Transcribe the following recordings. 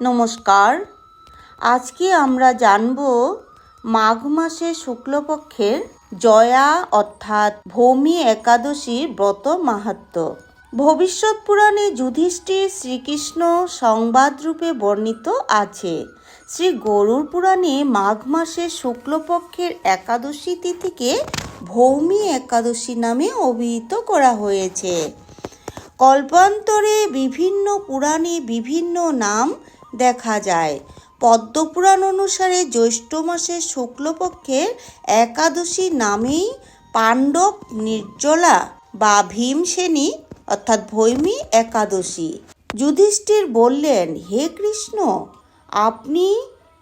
নমস্কার। আজকে আমরা জানব মাঘ মাসে শুক্লপক্ষের জয়া অর্থাৎ ভৌমি একাদশীর ব্রত মাহাত্ম। ভবিষ্যৎ পুরাণে যুধিষ্ঠির শ্রীকৃষ্ণ সংবাদরূপে বর্ণিত আছে। শ্রী গরুর পুরাণে মাঘ মাসে শুক্লপক্ষের একাদশী তিথিকে ভৌমি একাদশী নামে অভিহিত করা হয়েছে। কল্পান্তরে বিভিন্ন পুরাণে বিভিন্ন নাম দেখা যায়। পদ্মপুরাণ অনুসারে জ্যৈষ্ঠ মাসের শুক্লপক্ষের একাদশী নামেই পাণ্ডব, নির্জলা বা ভীমসেনী অর্থাৎ ভৈমী একাদশী। যুধিষ্ঠির বললেন, হে কৃষ্ণ, আপনি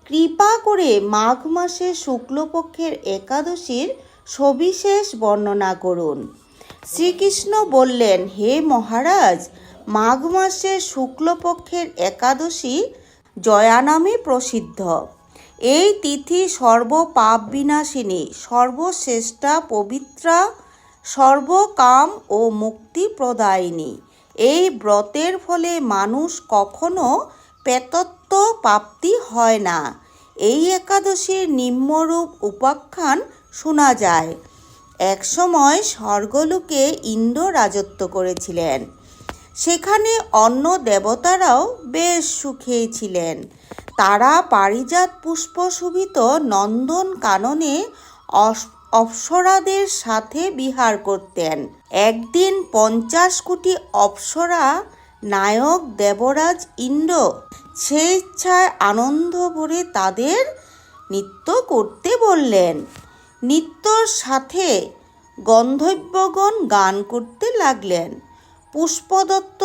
কৃপা করে মাঘ মাসের শুক্লপক্ষের একাদশীর সবিশেষ বর্ণনা করুন। শ্রীকৃষ্ণ বললেন, হে মহারাজ, মাঘ মাসের শুক্লপক্ষের একাদশী জয়া নামে প্রসিদ্ধ। এই তিথি সর্বপাপ বিনাশিনী সর্বশ্রেষ্ঠা পবিত্রা, সর্বকাম ও মুক্তি প্রদায়িনী এই ব্রতের ফলে মানুষ কখনো পেতত্ব প্রাপ্তি হয় না। এই একাদশীর নিম্নরূপ উপাখ্যান শোনা যায়। একসময় স্বর্গলোকে ইন্দ্র রাজত্ব করেছিলেন। সেখানে অন্য দেবতারাও বেশ সুখে ছিলেন। তারা পারিজাত পুষ্প শোভিত নন্দন কাননে অপ্সরাদের সাথে বিহার করতেন। একদিন পঞ্চাশ কোটি অপ্সরা নায়ক দেবরাজ ইন্দ্র স্বেচ্ছায় আনন্দ ভরে তাদের নৃত্য করতে বললেন। নৃত্যর সাথে গন্ধব্যগণ গান করতে লাগলেন। পুষ্পদত্ত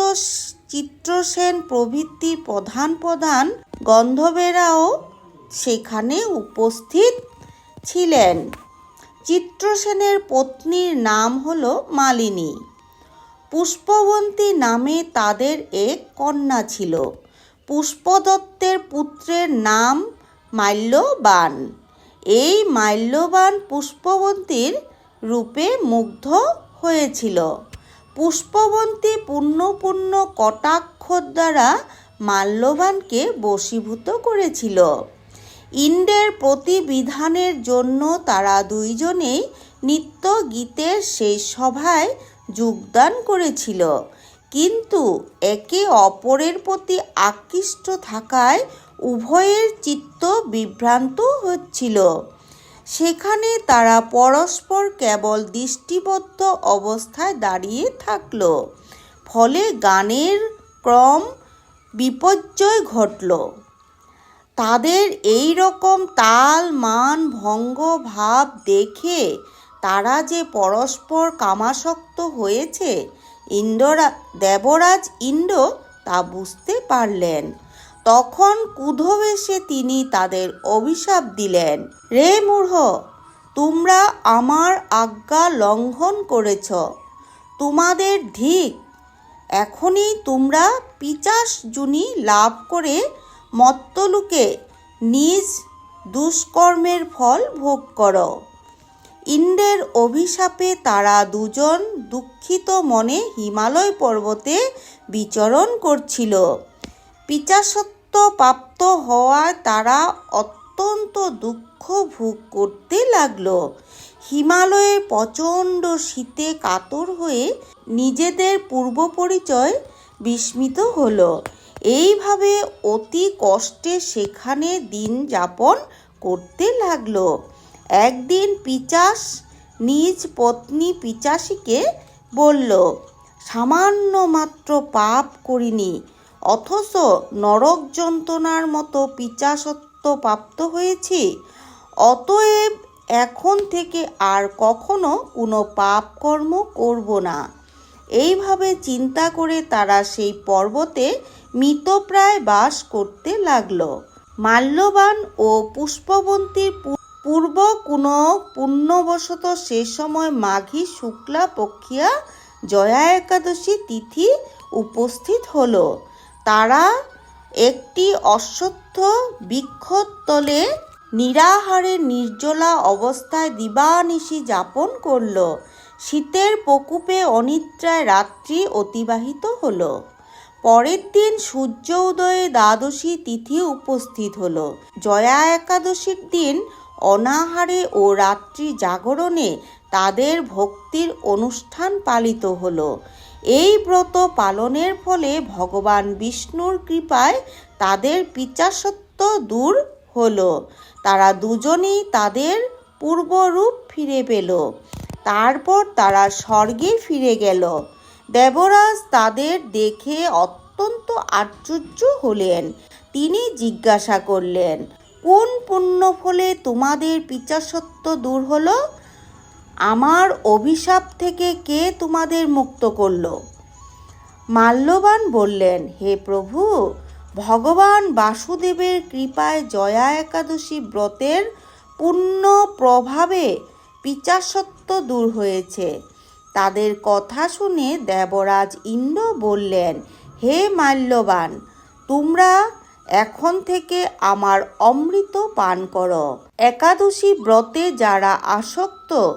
চিত্রসেন প্রভৃতি প্রধান প্রধান গন্ধবেরাও সেখানে উপস্থিত ছিলেন। চিত্রসেনের পত্নীর নাম হল মালিনী। পুষ্পবন্তী নামে তাদের এক কন্যা ছিল। পুষ্পদত্তের পুত্রের নাম মাল্যবান। এই মাল্যবান পুষ্পবন্তীর রূপে মুগ্ধ হয়েছিল। পুষ্পবন্তী পূর্ণ কটাক্ষ দ্বারা মাল্যবানকে বশীভূত করেছিল। ইন্দ্রের প্রতিবিধানের জন্য তারা দুইজনেই নিত্য গীতের সেই সভায় যোগদান করেছিল। কিন্তু একে অপরের প্রতি আকৃষ্ট থাকায় উভয়ের চিত্ত বিভ্রান্ত হচ্ছিল। সেখানে তারা পরস্পর কেবল দৃষ্টিবদ্ধ অবস্থায় দাঁড়িয়ে থাকল। ফলে গানের ক্রম বিপর্যয় ঘটল। তাদের এই রকম তাল, মান, ভঙ্গ, ভাব দেখে তারা যে পরস্পর কামাসক্ত হয়েছে, ইন্দ্রা, দেবরাজ ইন্দ্র তা বুঝতে পারলেন। তখন কুধবেশে তিনি তাদের অভিশাপ দিলেন, রে মূঢ়, তোমরা আমার আজ্ঞা লঙ্ঘন করেছ, তোমাদের ধিক, এখনই তোমরা পিচাস জুনি লাভ করে মত্তলুকে নিজ দুষ্কর্মের ফল ভোগ করো। ইন্দ্রের অভিশাপে তারা দুজন দুঃখিত মনে হিমালয় পর্বতে বিচরণ করছিল। পিচাসত্ব প্রাপ্ত হওয়ায় তারা অত্যন্ত দুঃখ ভোগ করতে লাগল। হিমালয়ে প্রচণ্ড শীতে কাতর হয়ে নিজেদের পূর্ব পরিচয় বিস্মিত হলো। এইভাবে অতি কষ্টে সেখানে দিন যাপন করতে লাগল। একদিন পিচাস নিজ পত্নী পিচাসীকে বলল, সামান্য মাত্র পাপ করিনি অথচ নরক যন্ত্রণার মতো পিচাসত্ব প্রাপ্ত হয়েছি। অতএব এখন থেকে আর কখনো কোনো পাপ কর্ম করব না। এইভাবে চিন্তা করে তারা সেই পর্বতে মৃতপ্রায় বাস করতে লাগল। মাল্যবান ও পুষ্পবন্তীর পূর্ব কোনো পুণ্যবশত সে সময় মাঘী শুক্লা পক্ষিয়া জয়া একাদশী তিথি উপস্থিত হলো। তারা একটি অশ্বত্থ বৃক্ষতলে নিরাহারে নির্জলা অবস্থায় দিবানিশি যাপন করল। শীতের প্রকোপে অনিদ্রায় রাত্রি অতিবাহিত হলো। পরের দিন সূর্য উদয়ে দ্বাদশী তিথি উপস্থিত হলো। জয়া একাদশীর দিন অনাহারে ও রাত্রি জাগরণে তাদের ভক্তির অনুষ্ঠান পালিত হলো। এই ব্রত পালনের ফলে ভগবান বিষ্ণুর কৃপায় তাদের পিচাসত্ব দূর হলো। তারা দুজনেই তাদের পূর্বরূপ ফিরে পেল। তারপর তারা স্বর্গে ফিরে গেল। দেবরাজ তাদের দেখে অত্যন্ত আশ্চর্য হলেন। তিনি জিজ্ঞাসা করলেন, কোন পুণ্য ফলে তোমাদের পিচাসত্ব দূর হলো? আমার অভিশাপ থেকে কে তোমাদের মুক্ত করল? মাল্যবান বললেন, হে প্রভু, ভগবান বাসুদেবের কৃপায় জয়া একাদশী ব্রতের পুণ্য প্রভাবে পিচাসত্ব দূর হয়েছে। তাদের কথা শুনে দেবরাজ ইন্দ্র বললেন, হে মাল্যবান, তোমরা এখন থেকে আমার অমৃত পান করো। একাদশী ব্রতে যারা আসক্ত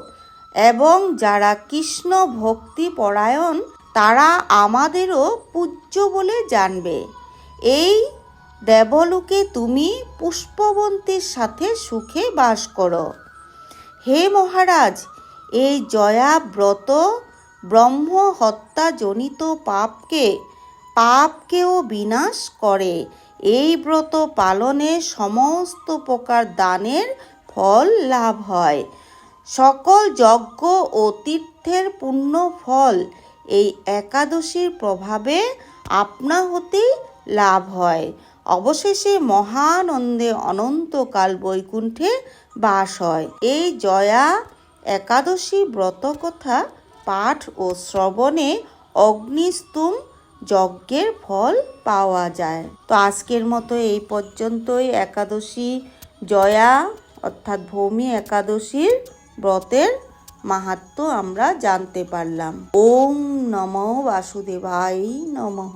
এবং যারা কৃষ্ণ ভক্তি পরায়ণ, তারা আমাদেরও পূজ্য বলে জানবে। এই দেবলোকে তুমি পুষ্পবন্তীর সাথে সুখে বাস করো। হে মহারাজ, এই জয়া ব্রত ব্রহ্ম হত্যাজনিত পাপকে, পাপকেও বিনাশ করে। এই ব্রত পালনে সমস্ত প্রকার দানের ফল লাভ হয়। সকল যজ্ঞ ও তীর্থের পুণ্য ফল এই একাদশীর প্রভাবে আপনা হতেই লাভ হয়। অবশেষে মহানন্দে অনন্তকাল বৈকুণ্ঠে বাস হয়। এই জয়া একাদশী ব্রত কথা পাঠ ও শ্রবণে অগ্নিস্তুম যজ্ঞের ফল পাওয়া যায়। তো আজকের মতো এই পর্যন্তই। একাদশী জয়া, অর্থাৎ ভৌমি একাদশীর ব্রতের মাহাত্ম আমরা জানতে পারলাম। ওম নম বাসুদেবাই নমঃ।